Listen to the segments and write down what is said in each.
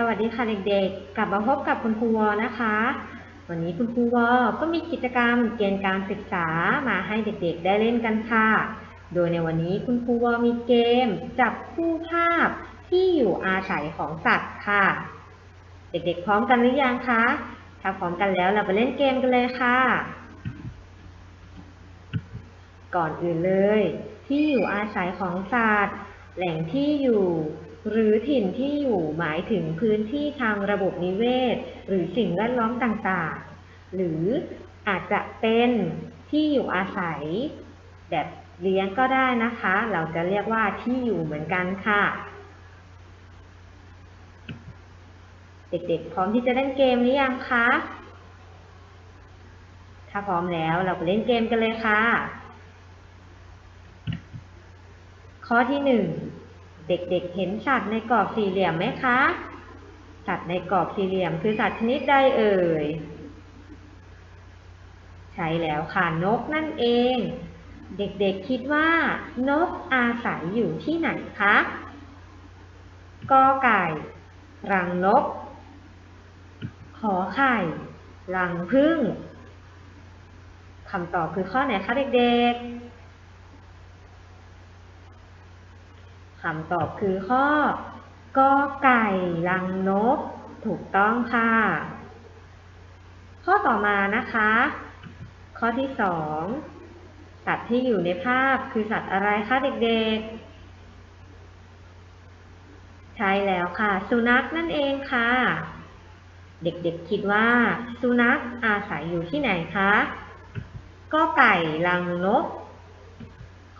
สวัสดีค่ะเด็กๆ กลับมาพบกับคุณครูวอนะคะ วันนี้คุณครูวอก็มีกิจกรรมเกณฑ์การศึกษามาให้เด็กๆ ได้เล่นกันค่ะ โดยในวันนี้คุณครูวอมีเกม จับคู่ภาพที่อยู่อาศัยของสัตว์ค่ะ เด็กๆ พร้อมกันหรือยังคะ ถ้าพร้อมกันแล้วเราไปเล่นเกมกันเลยค่ะ ก่อนอื่นเลย ที่อยู่อาศัยของสัตว์ แหล่งที่อยู่ หรือถิ่นที่อยู่หมายถึงพื้นที่ทางระบบนิเวศ หรือสิ่งแวดล้อมต่างๆ หรืออาจจะเป็นที่อยู่อาศัย แบบเลี้ยงก็ได้นะคะ เราจะเรียกว่าที่อยู่เหมือนกันค่ะ เด็กๆ พร้อมที่จะเล่นเกมหรือยังคะ ถ้าพร้อมแล้วเราไปเล่นเกมกันเลยค่ะ ข้อที่หนึ่ง เด็กๆ เห็นสัตว์ในกรอบสี่เหลี่ยมไหมคะ สัตว์ในกรอบสี่เหลี่ยมคือสัตว์ชนิดใดเอ่ย ใช่แล้วค่ะนกนั่นเอง เด็กๆคิดว่า นกอาศัยอยู่ที่ไหนคะกอไก่ รังนก ขอไข่ รังผึ้งคำตอบคือข้อไหนคะเด็กๆ คำตอบคือข้อกอไก่ลังนก ถูกต้องค่ะ ข้อต่อมานะคะ ข้อที่สองสัตว์ที่อยู่ในภาพคือสัตว์อะไรคะเด็กๆ ใช่แล้วค่ะ สุนัขนั่นเองค่ะ เด็กๆคิดว่า สุนัขอาศัยอยู่ที่ไหนคะกอไก่ลังนก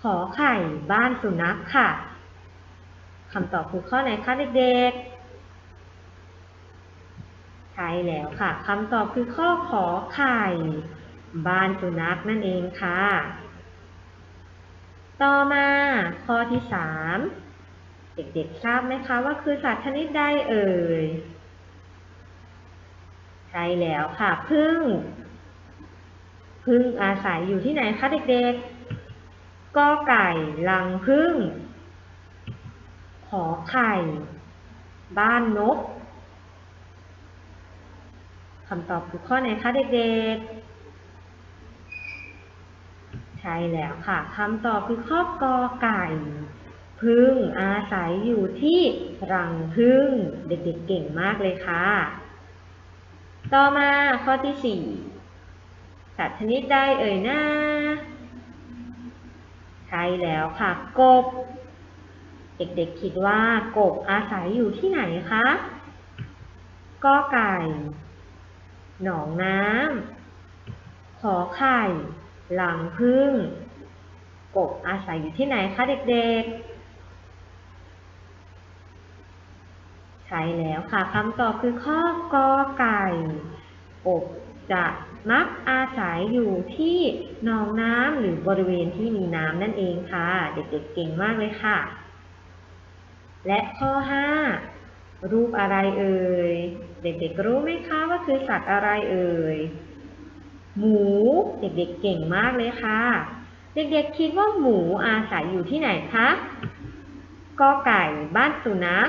ขอไข่บ้านสุนัขค่ะ คำตอบคือข้อไหนคะเด็กๆ ใช่แล้วค่ะคำตอบคือข้อขอไข่ บ้านสุนัขนั่นเองค่ะ ต่อมาข้อที่สามเด็กๆ ทราบไหมคะว่าคือสัตว์ชนิดใดเอ่ย ใช่แล้วค่ะพึ่ง พึ่งอาศัยอยู่ที่ไหนคะเด็กๆกอไก่ลังพึ่ง ขอไข่ บ้านนกคำตอบคือข้อไหนคะเด็กๆ ใช่แล้วค่ะคำตอบคือข้อกอไก่ พึ่งอาศัยอยู่ที่รังพึ่ง เด็กๆเก่งมากเลยค่ะ ต่อมาข้อที่สี่สัตว์ชนิดใดเอ่ยนะใช่แล้วค่ะ กบ เด็กๆคิดว่ากบอาศัยอยู่ที่ไหนคะกอไก่ หนองน้ำขอไข่ หลังพึ่ง กบอาศัยอยู่ที่ไหนคะเด็กๆ ใช่แล้วค่ะคำตอบคือข้อกอไก่ กบจะมักอาศัยอยู่ที่หนองน้ำหรือบริเวณที่มีน้ำนั่นเองค่ะ เด็กๆเก่งมากเลยค่ะ และข้อ 5 รูปอะไรเอ่ย เด็กๆรู้ไหมคะว่าคือสัตว์อะไรเอ่ย หมู เด็กๆเก่งมากเลยค่ะ เด็กๆคิดว่าหมูอาศัยอยู่ที่ไหนคะกอไก่บ้านสุนัข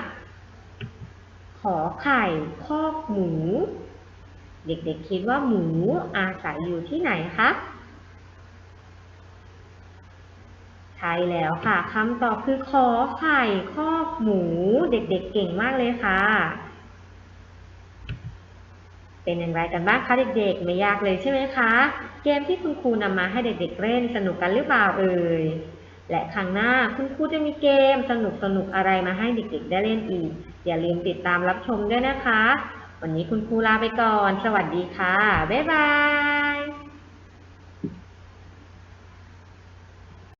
ขอไข่คอกหมู เด็กๆคิดว่าหมูอาศัยอยู่ที่ไหนคะ ใช่แล้วค่ะคำตอบคือขอไข่คอกหมู เด็กๆเเก่งมากเลยค่ะ เป็นอย่างไรกันบ้างคะเด็กๆ ไม่ยากเลยใช่ไหมคะ เกมที่คุณครูนำมาให้เด็กๆเล่นสนุกกันหรือเปล่าเอ่ยและครั้งหน้าคุณครูจะมีเกมสนุกๆอะไรมาให้เด็กๆ ได้เล่นอีก อย่าลืมติดตามรับชมด้วยนะคะ วันนี้คุณครูลาไปก่อน สวัสดีค่ะ บ๊ายบาย